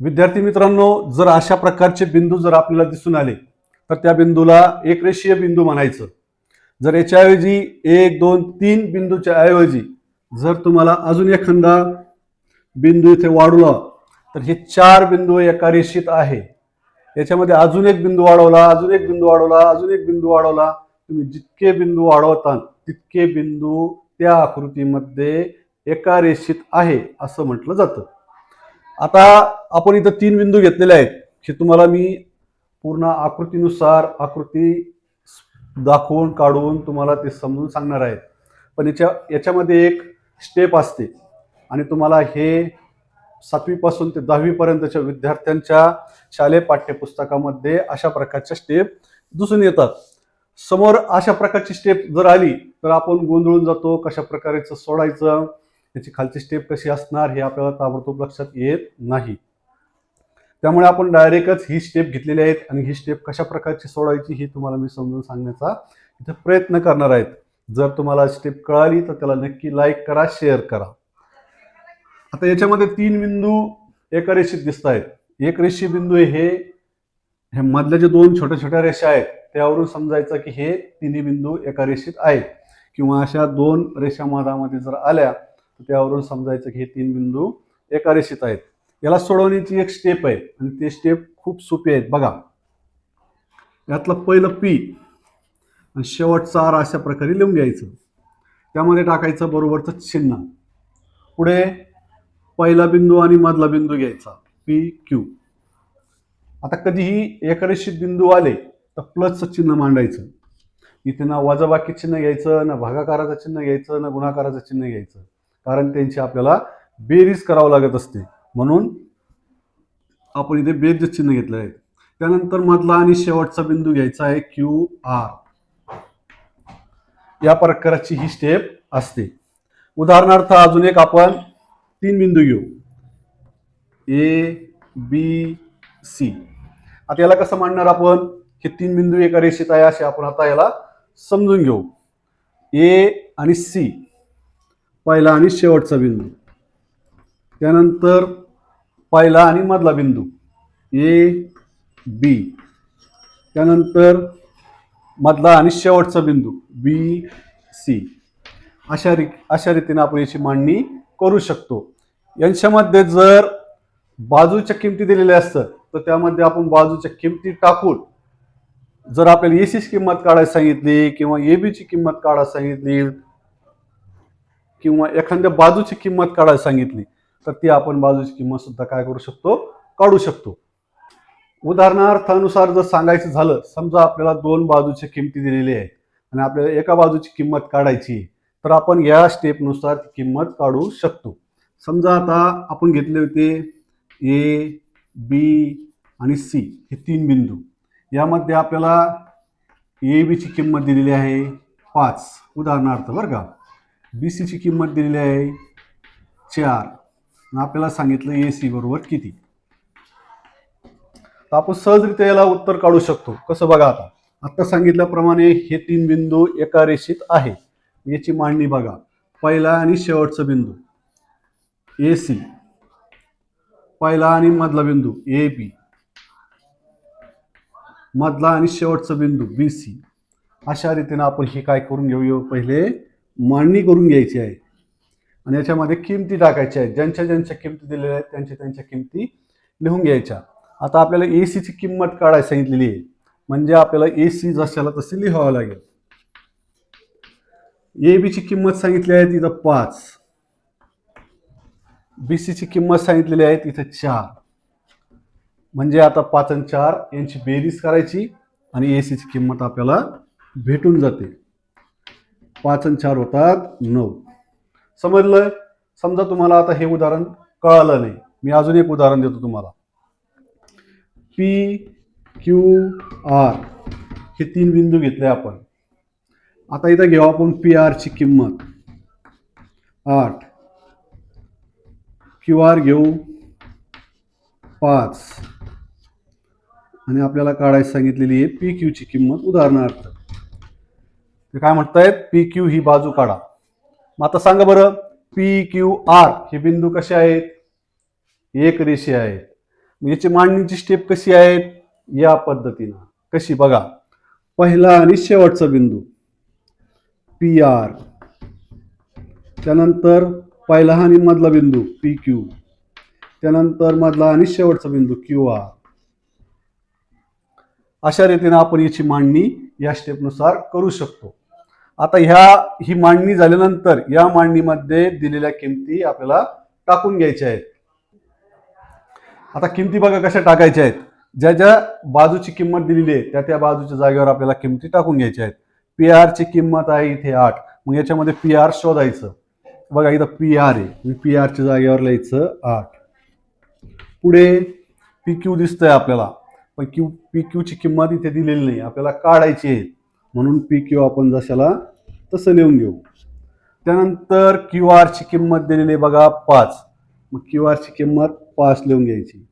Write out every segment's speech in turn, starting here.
विद्यार्थी मित्रांनो जर अशा प्रकारचे बिंदू जर आपल्याला दिसून आले तर त्या बिंदूला एक रेषीय बिंदू म्हणायचं. जर याच्याऐवजी एक दोन तीन बिंदूच्या ऐवजी जर तुम्हाला अजून एखादा बिंदू इथे वाढवला तर हे चार बिंदू एका रेषेत आहे. याच्यामध्ये अजून एक बिंदू वाढवला अजून एक बिंदू वाढवला अजून एक बिंदू वाढवला तुम्ही जितके बिंदू वाढवता तितके बिंदू त्या आकृतीमध्ये एका रेषेत आहे असं म्हटलं जातं. आता आपण इथं तीन बिंदू घेतलेले आहेत हे तुम्हाला मी पूर्ण आकृतीनुसार आकृती दाखवून काढून तुम्हाला ते समजून सांगणार आहे पण याच्या याच्यामध्ये एक स्टेप असते आणि तुम्हाला हे सातवीपासून ते दहावीपर्यंतच्या विद्यार्थ्यांच्या शालेय पाठ्यपुस्तकामध्ये अशा प्रकारच्या स्टेप दिसून येतात. समोर अशा प्रकारची स्टेप जर आली तर आपण गोंधळून जातो कशा प्रकारेचं सोडायचं त्याची खालची स्टेप कशी असणार हे आपल्याला ताबडतोब लक्षात येत नाही. त्यामुळे आपण डायरेक्टच ही स्टेप घेतलेली आहेत आणि ही स्टेप कशा प्रकारची सोडायची हे तुम्हाला मी समजून सांगण्याचा इथे प्रयत्न करणार आहेत. जर तुम्हाला स्टेप कळाली तर त्याला नक्की लाईक करा शेअर करा. आता याच्यामध्ये तीन बिंदू एका रेषेत दिसत आहेत. एक रेषी बिंदू हे हे मधल्या जे दोन छोट्या छोट्या रेषा आहेत त्यावरून समजायचं की हे तिन्ही बिंदू एका रेषेत आहेत. किंवा अशा दोन रेषा मधामध्ये जर आल्या तर त्यावरून समजायचं की हे तीन बिंदू एका रेषेत आहेत. याला सोडवण्याची एक स्टेप आहे आणि ते स्टेप खूप सोपी आहेत. बघा. यातलं पहिलं पी आणि शेवटचा आर अशा प्रकारे लिहून घ्यायचं. त्यामध्ये टाकायचं बरोबरचं चिन्ह. पुढे पहिला बिंदू आणि मधला बिंदू घ्यायचा. पी क्यू आता कधीही एकरेषित बिंदू आले तर प्लसचं चिन्ह मांडायचं. इथे ना वजाबाकी चिन्ह घ्यायचं ना भागाकाराचं चिन्ह घ्यायचं ना गुणाकाराचं चिन्ह घ्यायचं. कारण त्यांची आपल्याला बेरीज करावं लागत असते. म्हणून आपण इथे बेरीज चिन्ह घेतलं आहे. त्यानंतर मधला आणि शेवटचा बिंदू घ्यायचा आहे क्यू आर या प्रकारची ही स्टेप असते. उदाहरणार्थ अजून एक आपण तीन बिंदू घेऊ. ए बी सी आता याला कसं मांडणार आपण? हे तीन बिंदू एका रेषेत आहे असे आपण आता याला समजून घेऊ. ए आणि सी पहिला आणि शेवटचा बिंदू. त्यानंतर पहिला आणि मधला बिंदू. A B. त्यानंतर मधला आणि शेवटचा बिंदू. B C. अशा री अशा रीतीने आपण याची मांडणी करू शकतो. यांच्यामध्ये जर बाजूच्या किमती दिलेल्या असतात तर त्यामध्ये आपण बाजूच्या किमती टाकून जर आपल्याला एसीची किंमत काढायला सांगितली किंवा ए बीची किंमत काढायला सांगितली किंवा एखाद्या बाजूची किंमत काढायला सांगितली तर ती आपण बाजूची किंमत सुद्धा काय करू शकतो? काढू शकतो. उदाहरणार्थानुसार जर सांगायचं झालं समजा आपल्याला दोन बाजूच्या किमती दिलेली आहे आणि आपल्याला एका बाजूची किंमत काढायची तर आपण या स्टेपनुसार किंमत काढू शकतो. समजा आता आपण घेतले होते ए बी आणि सी हे तीन बिंदू. यामध्ये आपल्याला ए बीची किंमत दिलेली आहे पाच उदाहरणार्थ बरं का? बी सीची किंमत दिलेली आहे चार. आपल्याला सांगितलं ए सी बरोबर किती? तर आपण सहजरित्या याला उत्तर काढू शकतो. कसं बघा आता? आता सांगितल्याप्रमाणे हे तीन बिंदू एका रेषेत आहे. याची मांडणी बघा. पहिला आणि शेवटचा बिंदू. ए सी पहिला आणि मधला बिंदू. ए बी मधला आणि शेवटचा बिंदू बी सी अशा रीतीने आपण हे काय करून घेऊया? पहिले मांडणी करून घ्यायची आहे. आणि याच्यामध्ये किमती टाकायच्या आहेत. ज्यांच्या ज्यांच्या किमती दिलेल्या आहेत त्यांच्या त्यांच्या किमती लिहून घ्यायच्या. आता आपल्याला ए सीची किंमत काढायला सांगितलेली आहे. म्हणजे आपल्याला ए सी जशाला तशी लिहावं लागेल. ए बीची किंमत सांगितली आहे तिथं पाच. बी सीची किंमत सांगितलेली आहे तिथं चार. म्हणजे आता पाच आणि चार यांची बेरीज करायची आणि ए सीची किंमत आपल्याला भेटून जाते. पाच आणि चार होतात. नऊ. समजलं समजा तुम्हाला आता हे उदाहरण कळालं नाही. मी अजून एक उदाहरण देतो तुम्हाला. पी क्यू आर हे तीन बिंदू घेतले आपण. आता इथं घेऊ आपण पी आरची किंमत. आठ. क्यू आर घेऊ पाच. आणि आपल्याला काढायला सांगितलेली आहे पी क्यूची किंमत उदाहरणार्थ. ते काय म्हणतायत? पी क्यू ही बाजू काढा. मग आता सांगा बरं पी क्यू आर हे बिंदू कसे आहेत? एक रेषे आहेत. याची मांडणीची स्टेप कशी आहेत? या पद्धतीनं. कशी? बघा. पहिला आणि शेवटचा बिंदू. पी आर त्यानंतर पहिला आणि मधला बिंदू पी क्यू त्यानंतर मधला आणि शेवटचा बिंदू क्यू आर अशा रीतीने आपण याची मांडणी या स्टेपनुसार करू शकतो. आता ह्या ही मांडणी झाल्यानंतर या मांडणीमध्ये दिलेल्या किमती आपल्याला टाकून घ्यायच्या आहेत. आता किमती बघा कशा टाकायच्या आहेत. ज्या ज्या बाजूची किंमत दिलेली आहे त्या त्या बाजूच्या जागेवर आपल्याला किमती टाकून घ्यायच्या आहेत. पी आरची किंमत आहे इथे आठ. मग याच्यामध्ये पी आर शोधायचं. बघा इथं पी आर आहे. पी आरच्या जागेवर लिहायचं आठ. पुढे पी क्यू दिसतंय आपल्याला. पण क्यू पी क्यूची किंमत इथे दिलेली नाही. आपल्याला काढायची आहे. म्हणून पी क्यू आपण जशाला तसं लिहून घेऊ. त्यानंतर क्यू आरची किंमत दिलेली बघा पाच. मग क्यू आरची किंमत पाच लिहून घ्यायची.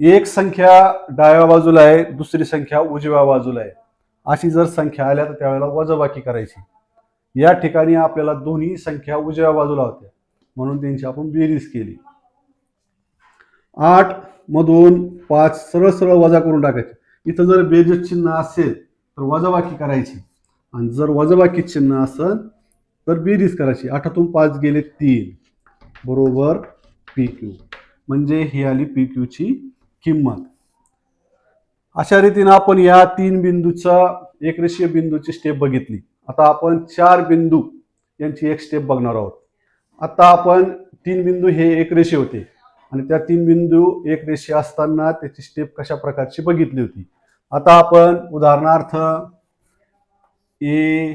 एक संख्या डाव्या बाजूला आहे दुसरी संख्या उजव्या बाजूला आहे. अशी जर संख्या आल्या तर त्यावेळेला वजाबाकी करायची. या ठिकाणी आपल्याला दोन्ही संख्या उजव्या बाजूला होत्या. म्हणून त्यांची आपण बेरीज केली. आठ मधून पाच सरळ सरळ वजा करून टाकायचे. इथं जर बेरीज चिन्ह असेल तर वजाबाकी करायची. आणि जर वजाबाकी चिन्ह असेल तर बेरीज करायची. आठातून पाच गेले तीन. बरोबर पी क्यू म्हणजे ही आली पी क्यूची किंमत. अशा रीतीनं आपण या तीन बिंदूचा एकरेषीय बिंदूची स्टेप बघितली. आता आपण चार बिंदू यांची एक स्टेप बघणार आहोत. आता आपण तीन बिंदू हे एकरेषीय होते. आणि त्या तीन बिंदू एकरेषीय असताना त्याची स्टेप कशा प्रकारची बघितली होती? आता आपण उदाहरणार्थ ए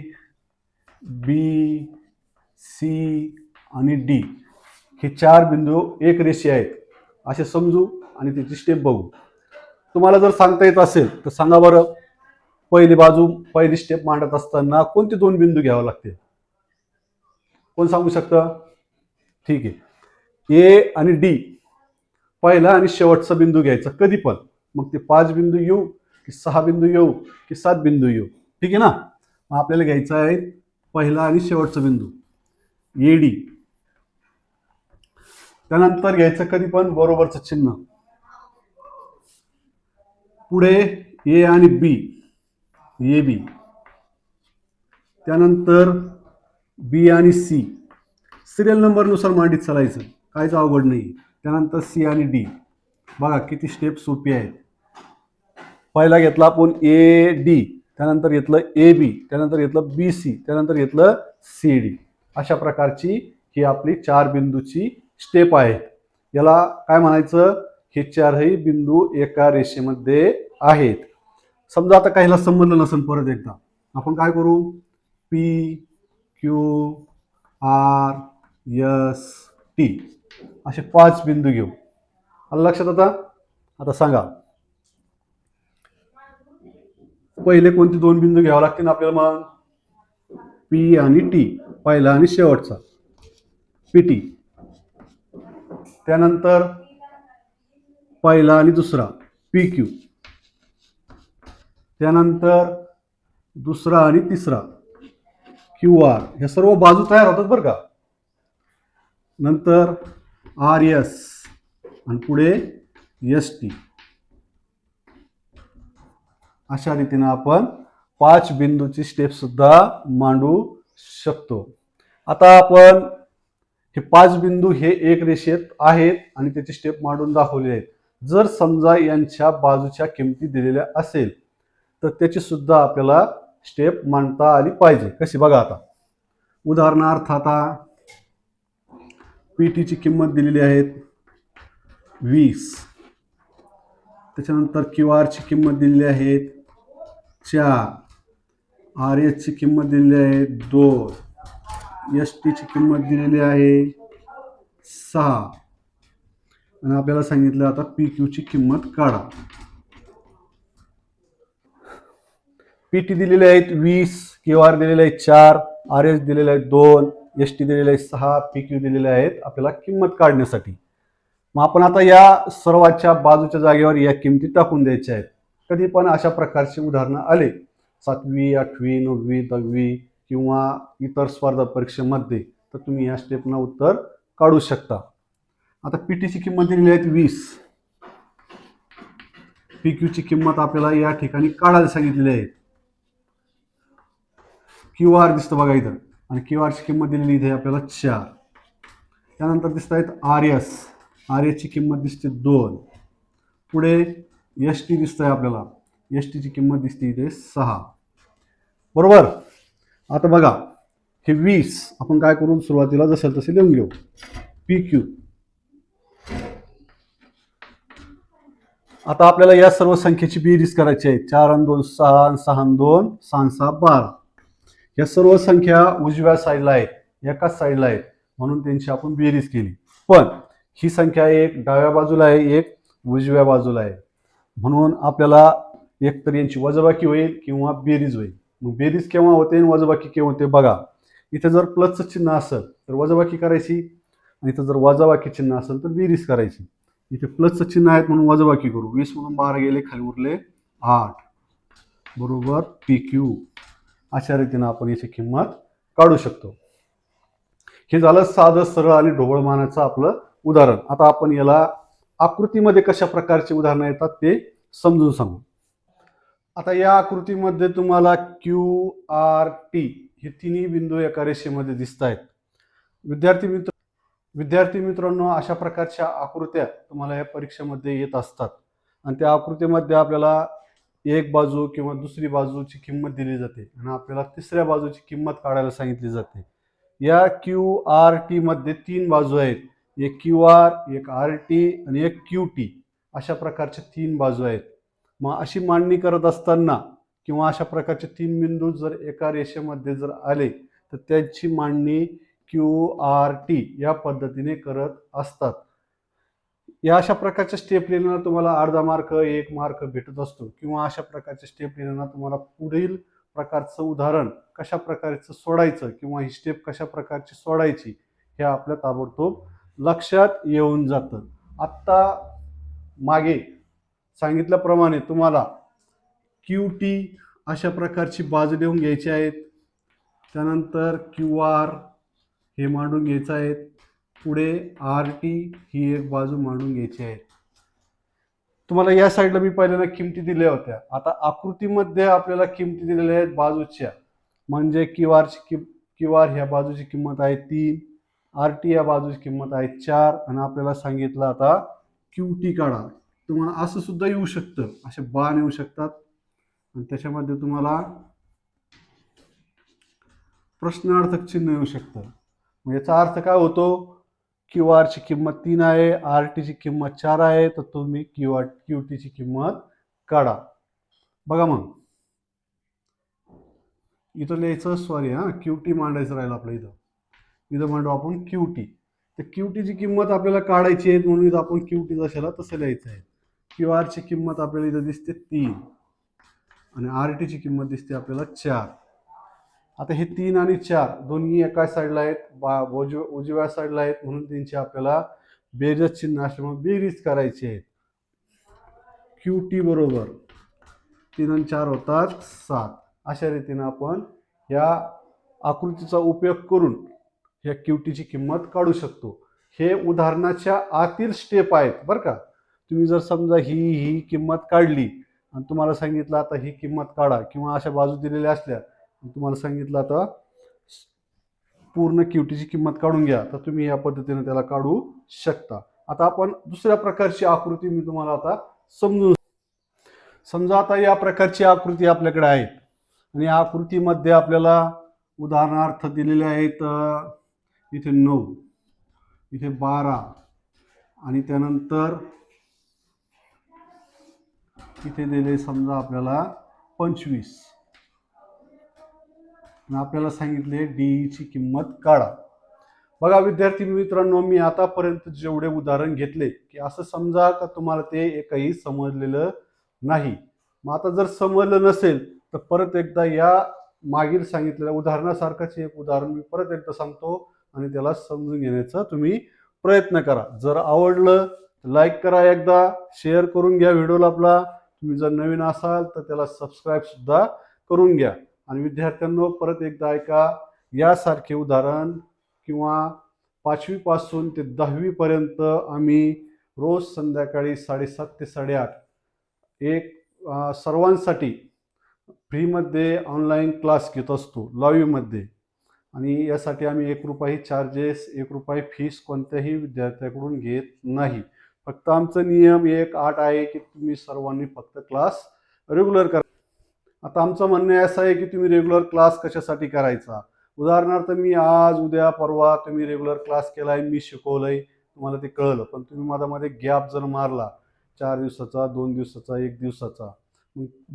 बी सी आणि डी हे चार बिंदू एक रेषी आहेत. असे समजू आणि त्याची स्टेप बघू. तुम्हाला जर सांगता येत असेल तर सांगा बरं. पहिली बाजू पहिली स्टेप मांडत असताना कोणते दोन बिंदू घ्यावे लागतील? कोण सांगू शकतं? ठीक आहे. ए आणि डी पहिला आणि शेवटचा बिंदू घ्यायचा कधी पण. मग ते पाच बिंदू येऊ की सहा बिंदू येऊ की सात बिंदू येऊ. ठीक आहे ना? मग आपल्याला घ्यायचा आहे पहिला आणि शेवटचा बिंदू. ए डी त्यानंतर घ्यायचं कधी पण बरोबरचं चिन्ह. पुढे ए आणि बी ए बी त्यानंतर बी आणि सी सिरियल नंबरनुसार मांडीत चालायचं. काहीच अवघड नाही. त्यानंतर सी आणि डी बघा किती स्टेप सोपी आहेत. पहिला घेतला आपण ए डी त्यानंतर घेतलं ए बी त्यानंतर घेतलं बी सी त्यानंतर घेतलं सी डी अशा प्रकारची ही आपली चार बिंदूची स्टेप आहे याला काय म्हणायचं? हे चारही बिंदू एका रेषेमध्ये आहेत. समजा आता काहीला संबंध नसेल परत एकदा. आपण काय करू? P Q R S T असे पाच बिंदू घेऊ. आलं लक्षात आता? आता सांगा. पहिले कोणते दोन बिंदू घ्यावे लागतील आपल्याला मग? पी आणि टी पहिला आणि शेवटचा. पी टी त्यानंतर पहिला आणि दुसरा पी क्यू त्यानंतर दुसरा आणि तिसरा क्यू आर हे सर्व बाजू तयार होतात बरं का? नंतर आर एस आणि पुढे एस टी अशा रीतीनं आपण पाच बिंदूची स्टेपसुद्धा मांडू शकतो. आता आपण हे पाच बिंदू हे एक रेषेत आहेत आणि त्याची स्टेप मांडून दाखवले आहेत. जर समजा यांच्या बाजूच्या किमती दिलेल्या असेल तर त्याची सुद्धा आपल्याला स्टेप मांडता आली पाहिजे. कशी? बघा आता. उदाहरणार्थ आता पी टीची किंमत दिलेली आहे वीस. त्याच्यानंतर क्यू आरची किंमत दिलेली आहे चार आर एचची किंमत दिलेली आहे दोन. एस टीची किंमत दिलेली आहे सहा. आणि आपल्याला सांगितलं आता पी क्यूची किंमत काढा. पी टी दिलेले आहेत वीस क्यू आर दिलेले आहेत चार आर एस दिलेले आहेत दोन एस टी दिलेले आहेत सहा पी क्यू दिलेले आहेत आपल्याला किंमत काढण्यासाठी. मग आपण आता या सर्वाच्या बाजूच्या जागेवर या किमती टाकून द्यायच्या आहेत. कधी पण अशा प्रकारचे उदाहरणं आले. सातवी आठवी नववी दहावी किंवा इतर स्पर्धा परीक्षेमध्ये तर तुम्ही या स्टेपनं उत्तर काढू शकता. आता पी टीची किंमत दिलेली आहे वीस. पी क्यूची किंमत आपल्याला या ठिकाणी काढायला सांगितलेली आहे. क्यू आर दिसतं बघा इथं. आणि क्यू आरची किंमत दिलेली इथे आपल्याला चार. त्यानंतर दिसत आहेत आर एस. आर एसची किंमत दिसते दोन. पुढे एस टी दिसतं आहे आपल्याला. एस टीची किंमत दिसते इथे सहा. बरोबर? आता बघा हे वीस आपण काय करू सुरुवातीला जसं तसे लिहून घेऊ. P Q. आता आपल्याला या सर्व संख्येची बेरीज करायची आहे. चार आणि दोन सहा आणि सहा आणि दोन सहा सहा बारा. या सर्व संख्या उजव्या साईडला आहेत एकाच साईडला आहेत म्हणून त्यांची आपण बेरीज केली. पण ही संख्या एक डाव्या बाजूला आहे एक उजव्या बाजूला आहे. म्हणून आपल्याला एकतर यांची वजबाकी होईल किंवा बेरीज होईल. मग बेरीज केव्हा होते आणि वजबाकी केव्हा होते बघा. इथं जर प्लसचं चिन्ह असेल तर वजबाकी करायची. आणि इथं जर वजाबाकी चिन्ह असेल तर बेरीज करायची. इथे प्लसचं चिन्ह आहेत म्हणून वजबाकी करू. वीस म्हणून बारा गेले खाली उरले आठ. बरोबर? पी क्यू अशा रीतीनं आपण याची किंमत काढू शकतो. हे झालं साधं सरळ आणि ढोबळमानाचं आपलं उदाहरण. आता आपण याला आकृतीमध्ये कशा प्रकारचे उदाहरणं येतात ते समजून सांगू. आता या आकृतीमध्ये तुम्हाला क्यू आर टी हे तिन्ही बिंदू एका रेषेमध्ये दिसत आहेत. विद्यार्थी मित्र विद्यार्थी मित्रांनो अशा प्रकारच्या आकृत्या तुम्हाला या परीक्षेमध्ये येत असतात. आणि त्या आकृतीमध्ये आपल्याला एक बाजू किंवा दुसरी बाजूची किंमत दिली जाते आणि आपल्याला तिसऱ्या बाजूची किंमत काढायला सांगितली जाते. या क्यू आर टीमध्ये तीन बाजू आहेत. एक क्यू आर एक आर टी आणि एक क्यू टी अशा प्रकारच्या तीन बाजू आहेत. मग अशी मांडणी करत असताना किंवा अशा प्रकारचे तीन बिंदू जर एका रेषेमध्ये जर आले तर त्यांची मांडणी क्यू आर टी या पद्धतीने करत असतात. या अशा प्रकारच्या स्टेप लिहिल्यानं तुम्हाला अर्धा मार्क एक मार्क भेटत असतो किंवा अशा प्रकारच्या स्टेप लिहिल्यानं तुम्हाला पुढील प्रकारचं उदाहरण कशा प्रकारचं सोडायचं किंवा ही स्टेप कशा प्रकारची सोडायची हे आपल्या ताबडतोब लक्षात येऊन जातं. आत्ता मागे सांगितल्याप्रमाणे तुम्हाला क्यू टी अशा प्रकारची बाजू लिहून घ्यायची आहेत. त्यानंतर क्यू आर हे मांडून घ्यायचं आहे पुढे आर टी ही एक बाजू मांडून घ्यायची आहे. तुम्हाला या साईडला मी पहिल्यांदा किमती दिल्या होत्या. आता आकृतीमध्ये आपल्याला किमती दिलेल्या आहेत बाजूच्या. म्हणजे क्यू आरची किम क्यू आर ह्या बाजूची किंमत आहे तीन. आर टी या बाजूची किंमत आहे चार. आणि आपल्याला सांगितलं आता क्यू टी काढा. तुम्हाला असं सुद्धा येऊ शकतं. असे बाण येऊ शकतात. आणि त्याच्यामध्ये तुम्हाला प्रश्नार्थक चिन्ह येऊ शकतं. मग याचा अर्थ काय होतो? क्यू आरची किंमत तीन आहे. आर टीची किंमत चार आहे. तर तुम्ही क्यू आर क्यू टीची किंमत काढा. बघा मग. इथं लिहायचं सॉरी हां. क्यू टी मांडायचं राहिलं आपलं इथं. इथं मांडू आपण क्यू टी तर क्यू टीची किंमत आपल्याला काढायची आहे म्हणून इथं आपण क्यू टी जशाला तसं लिहायचं आहे. क्यू आरची किंमत आपल्याला इथं दिसते तीन. आणि आर टीची किंमत दिसते आपल्याला चार. आता हे तीन आणि चार दोन्ही एका साईडला आहेत बा उजव्या उजव्या साईडला आहेत म्हणून त्यांची आपल्याला बेरज चिन्ह असल्यामुळे बेरीज करायची आहेत. क्यू टी बरोबर तीन आणि चार होतात सात. अशा रीतीनं आपण या आकृतीचा उपयोग करून ह्या क्यूटीची किंमत काढू शकतो. हे उदाहरणाच्या आतील स्टेप आहेत बरं का? तुम्ही जर समजा ही ही किंमत काढली आणि तुम्हाला सांगितलं आता ही किंमत काढा किंवा अशा बाजू दिलेल्या असल्या तुम्हाला सांगितलं आता पूर्ण क्यूटीची किंमत काढून घ्या तर तुम्ही या पद्धतीने त्याला काढू शकता. आता आपण दुसऱ्या प्रकारची आकृती मी तुम्हाला आता समजून समजा आता या प्रकारची आकृती आपल्याकडे आहे आणि या आकृतीमध्ये आपल्याला उदाहरणार्थ दिलेले आहेत इथे नऊ इथे बारा आणि त्यानंतर इथे दिले समजा आपल्याला पंचवीस. आणि आपल्याला सांगितले डीईची किंमत काढा. बघा विद्यार्थी मित्रांनो मी आतापर्यंत जेवढे उदाहरण घेतले की असं समजा का तुम्हाला ते एकही समजलेलं नाही. मग आता जर समजलं नसेल तर परत एकदा या मागील सांगितलेल्या उदाहरणासारखंच एक उदाहरण मी परत एकदा सांगतो. आणि त्याला समजून घेण्याचा तुम्ही प्रयत्न करा. जर आवडलं लाईक करा एकदा शेअर करून घ्या व्हिडिओला आपला. तुम्ही जर नवीन असाल तर त्याला सबस्क्राईब सुद्धा करून घ्या. आणि विद्यार्थ्यांनो परत एकदा ऐका. यासारखे उदाहरण किंवा पाचवीपासून ते दहावीपर्यंत आम्ही रोज संध्याकाळी साडेसात ते साडेआठ एक सर्वांसाठी फ्रीमध्ये ऑनलाईन क्लास घेत असतो. लाईव्हमध्ये आणि यासाठी आम्ही एक रुपयाही चार्जेस एक रुपये फीस कोणत्याही विद्यार्थ्याकडून घेत नाही. फक्त आमचं नियम एक आठ आहे की तुम्ही सर्वांनी फक्त क्लास रेग्युलर करा. आता आमचं म्हणणं असं आहे की तुम्ही रेग्युलर क्लास कशासाठी करायचा? उदाहरणार्थ मी आज उद्या परवा तुम्ही रेग्युलर क्लास केलाय मी शिकवलंय तुम्हाला ते कळलं. पण तुम्ही मधामध्ये गॅप जर मारला चार दिवसाचा दोन दिवसाचा एक दिवसाचा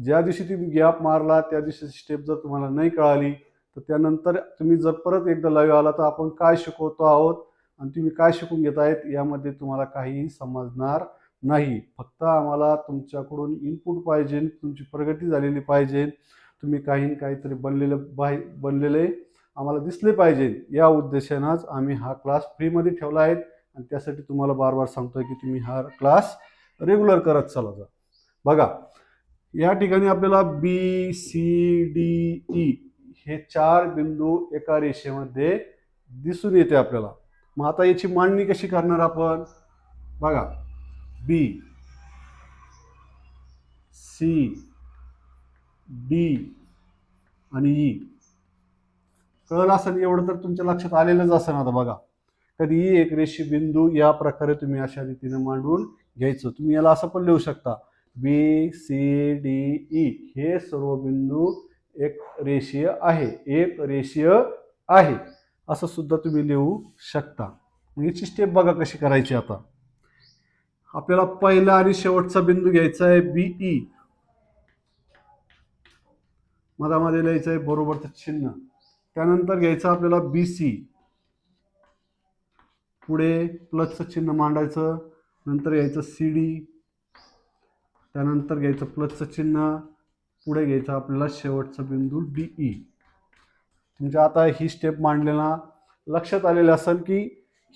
ज्या दिवशी तुम्ही गॅप मारला त्या दिवशीची स्टेप जर तुम्हाला नाही कळाली तर त्यानंतर तुम्ही जर परत एकदा लाईव्ह आला तर आपण काय शिकवतो आहोत आणि तुम्ही काय शिकून घेत आहेत यामध्ये तुम्हाला काहीही समजणार नाही. फक्त आम्हाला तुमच्याकडून इनपुट पाहिजे तुमची प्रगती झालेली पाहिजे तुम्ही काही काहीतरी बनलेलं बाय बनलेले आम्हाला दिसले पाहिजे. या उद्देशानंच आम्ही हा क्लास फ्रीमध्ये ठेवला आहे आणि त्यासाठी तुम्हाला बार बार सांगतोय की तुम्ही हा क्लास रेग्युलर करत चला जा. बघा या ठिकाणी आपल्याला बी सी डी ई हे चार बिंदू एका रेषेमध्ये दिसून येते आपल्याला. मग आता याची मांडणी कशी करणार आपण? बघा. बी सी डी आणि ई कळलं असेल एवढं तर तुमच्या लक्षात आलेलंच असेल आता बघा. कधी एक रेषी बिंदू या प्रकारे तुम्ही अशा रीतीने मांडून घ्यायचं. तुम्ही याला असं पण लिहू शकता. बी सी डी ई हे सर्व बिंदू एक रेषीय आहे एक रेषीय आहे. असं सुद्धा तुम्ही लिहू शकता. मग याची स्टेप बघा कशी करायची आता. आपल्याला पहिला आणि शेवटचा बिंदू घ्यायचा आहे बीई मधामध्ये लिहायचं आहे बरोबरचं चिन्ह. त्यानंतर घ्यायचं आपल्याला बी सी पुढे प्लसचं चिन्ह मांडायचं. नंतर घ्यायचं सी डी त्यानंतर घ्यायचं प्लसचं चिन्ह. पुढे घ्यायचं आपल्याला शेवटचा बिंदू डी ई तुमच्या आता ही स्टेप मांडलेला लक्षात आलेलं असेल की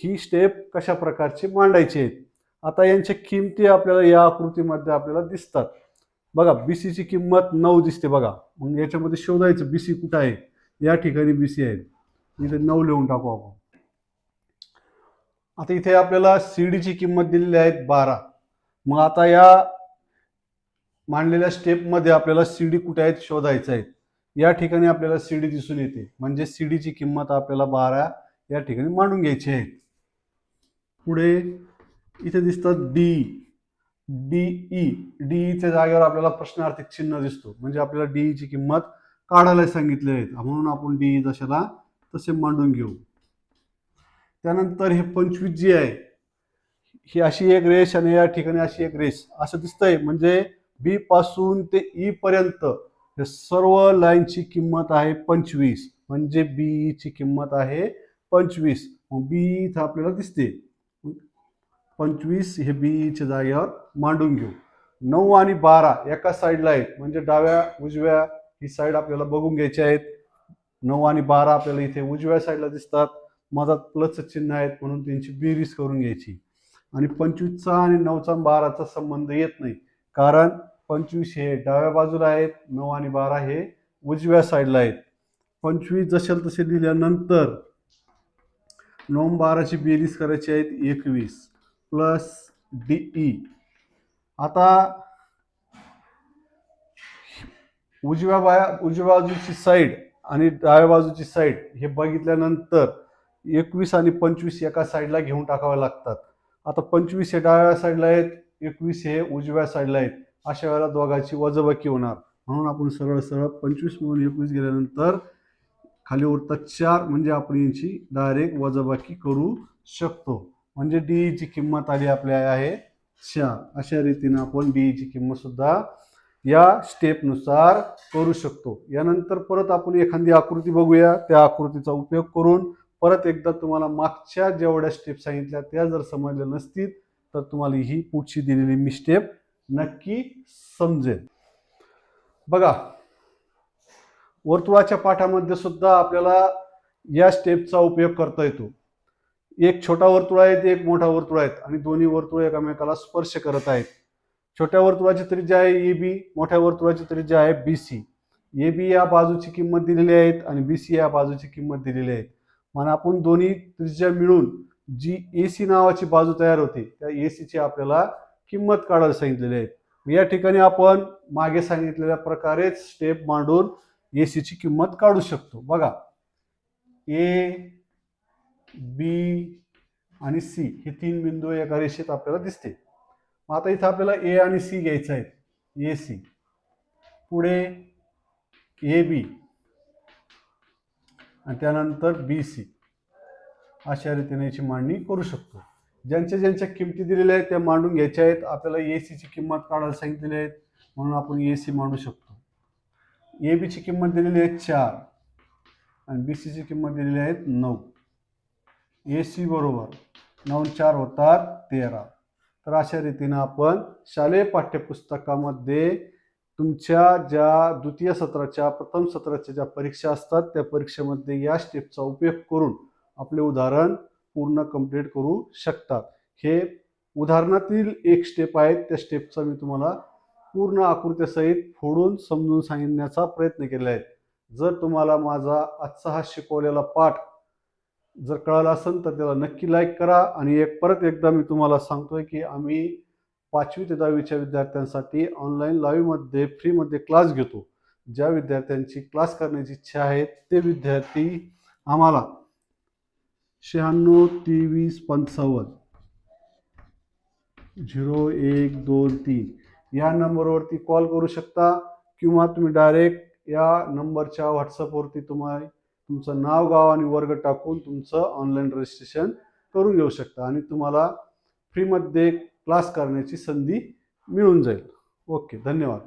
ही स्टेप कशा प्रकारची मांडायची आहेत आता यांच्या किमती आपल्याला या आकृतीमध्ये आपल्याला दिसतात. बघा बी सीची किंमत नऊ दिसते बघा. मग याच्यामध्ये शोधायचं बी सी कुठं आहे? या ठिकाणी बी सी आहे. इथे नऊ लिहून टाकू आपण. आता इथे आपल्याला सी डीची किंमत दिलेली आहे बारा. मग आता या मांडलेल्या स्टेपमध्ये आपल्याला सी डी कुठे आहेत शोधायचं आहे या ठिकाणी आपल्याला सी डी दिसून येते. म्हणजे सी डीची किंमत आपल्याला बारा या ठिकाणी मांडून घ्यायची आहे. पुढे इथे दिसतात डी डी ई डी ईच्या जागेवर आपल्याला प्रश्नार्थिक चिन्ह दिसतो. म्हणजे आपल्याला डीईची किंमत काढायला सांगितले आहेत. म्हणून आपण डी ई जशाला तसे मांडून घेऊ. त्यानंतर हे पंचवीस जी आहे. ही अशी एक रेष आणि या ठिकाणी अशी एक रेष. असं दिसतंय. म्हणजे बी पासून ते ई पर्यंत हे सर्व लाईनची किंमत आहे पंचवीस. म्हणजे बी ची किंमत आहे पंचवीस. मग बी इथं आपल्याला दिसते. पंचवीस हे बीच्या जागेवर मांडून घेऊ. नऊ आणि बारा एका साईडला आहेत. म्हणजे डाव्या उजव्या ही साईड आपल्याला बघून घ्यायची आहेत. नऊ आणि बारा आपल्याला इथे उजव्या साईडला दिसतात. मधात प्लस चिन्ह आहेत म्हणून त्यांची बेरीज करून घ्यायची. आणि पंचवीसचा आणि नऊचा बाराचा संबंध येत नाही. कारण पंचवीस हे डाव्या बाजूला आहेत नऊ आणि बारा हे उजव्या साईडला आहेत. पंचवीस जशाल तसे दिल्यानंतर नऊ बाराची बेरीज करायची आहेत एकवीस प्लस डी ई. आता उजव्या बाया उजव्या बाजूची साईड आणि डाव्या बाजूची साईड हे बघितल्यानंतर एकवीस आणि पंचवीस एका साईडला घेऊन टाकावे लागतात. आता पंचवीस हे डाव्या साईडला आहेत एकवीस हे उजव्या साईडला आहेत. अशा वेळेला दोघाची वजबाकी होणार. म्हणून आपण सरळ सरळ पंचवीस म्हणून एकवीस गेल्यानंतर खाली उरतात चार म्हणजे आपण यांची डायरेक्ट वजबाकी करू शकतो. म्हणजे डी किंमत आली आपल्या आहे चार. अशा रीतीनं आपण डी किंमत सुद्धा या स्टेपनुसार करू शकतो. यानंतर परत आपण एखादी आकृती बघूया. त्या आकृतीचा उपयोग करून परत एकदा तुम्हाला मागच्या जेवढ्या स्टेप सांगितल्या त्या जर समजल्या नसतील तर तुम्हाला ही पुढची दिलेली मी स्टेप नक्की समजेल. बघा वर्तुळाच्या पाठामध्ये सुद्धा आपल्याला या स्टेपचा उपयोग करता येतो. एक छोटा वर्तुळ आहे एक मोठा वर्तुळ आहेत आणि दोन्ही वर्तुळ एकमेकाला स्पर्श करत आहेत. छोट्या वर्तुळाची त्रिज्या आहे ए बी मोठ्या वर्तुळाची त्रिज्या आहे बी सी. ए बी या बाजूची किंमत दिलेली आहेत आणि बी सी या बाजूची किंमत दिलेली आहे म्हणून आपण दोन्ही त्रिज्या मिळून जी ए सी नावाची बाजू तयार होते त्या ए सीची आपल्याला किंमत काढायला सांगितलेली आहे. या ठिकाणी आपण मागे सांगितलेल्या प्रकारेच स्टेप मांडून ए सीची किंमत काढू शकतो. बघा. ए बी आणि सी हे तीन बिंदू एका रेषेत आपल्याला दिसते मग आता इथं आपल्याला ए आणि सी घ्यायचं आहेत ए सी पुढे ए बी आणि त्यानंतर बी सी अशा रीतीने याची मांडणी करू शकतो. ज्यांच्या ज्यांच्या किमती दिलेल्या आहेत त्या मांडून घ्यायच्या आहेत. आपल्याला ए सीची किंमत काढायला सांगितलेली आहेत म्हणून आपण ए सी मांडू शकतो. ए बीची किंमत दिलेली आहे चार आणि बी सीची किंमत दिलेली आहेत नऊ. ए सी बरोबर नऊ चार होतात तेरा. तर अशा रीतीनं आपण शालेय पाठ्यपुस्तकामध्ये तुमच्या ज्या द्वितीय सत्राच्या प्रथम सत्राच्या ज्या परीक्षा असतात त्या परीक्षेमध्ये या स्टेपचा उपयोग करून आपले उदाहरण पूर्ण कंप्लीट करू शकतात. हे उदाहरणातील एक स्टेप आहे. त्या स्टेपचा मी तुम्हाला पूर्ण आकृत्यासहित फोडून समजून सांगण्याचा प्रयत्न केला आहे. जर तुम्हाला माझा आजचा हा शिकवलेला पाठ जर कळाला असेल तर त्याला नक्की लाईक करा. आणि एक परत एकदा मी तुम्हाला सांगतोय की आम्ही पाचवी ते दहावीच्या विद्यार्थ्यांसाठी ऑनलाईन लाईव्हमध्ये फ्रीमध्ये क्लास घेतो. ज्या विद्यार्थ्यांची क्लास करण्याची इच्छा आहे ते विद्यार्थी आम्हाला शहाण्णव तेवीस पंचावन्न. झिरो एक दोन तीन. या नंबरवरती कॉल करू शकता किंवा तुम्ही डायरेक्ट या नंबरच्या व्हॉट्सअपवरती तुम्हाला तुमचं नाव गाव आणि वर्ग टाकून तुमचं ऑनलाईन रजिस्ट्रेशन करून घेऊ शकता आणि तुम्हाला फ्रीमध्ये क्लास करण्याची संधी मिळून जाईल. ओके धन्यवाद.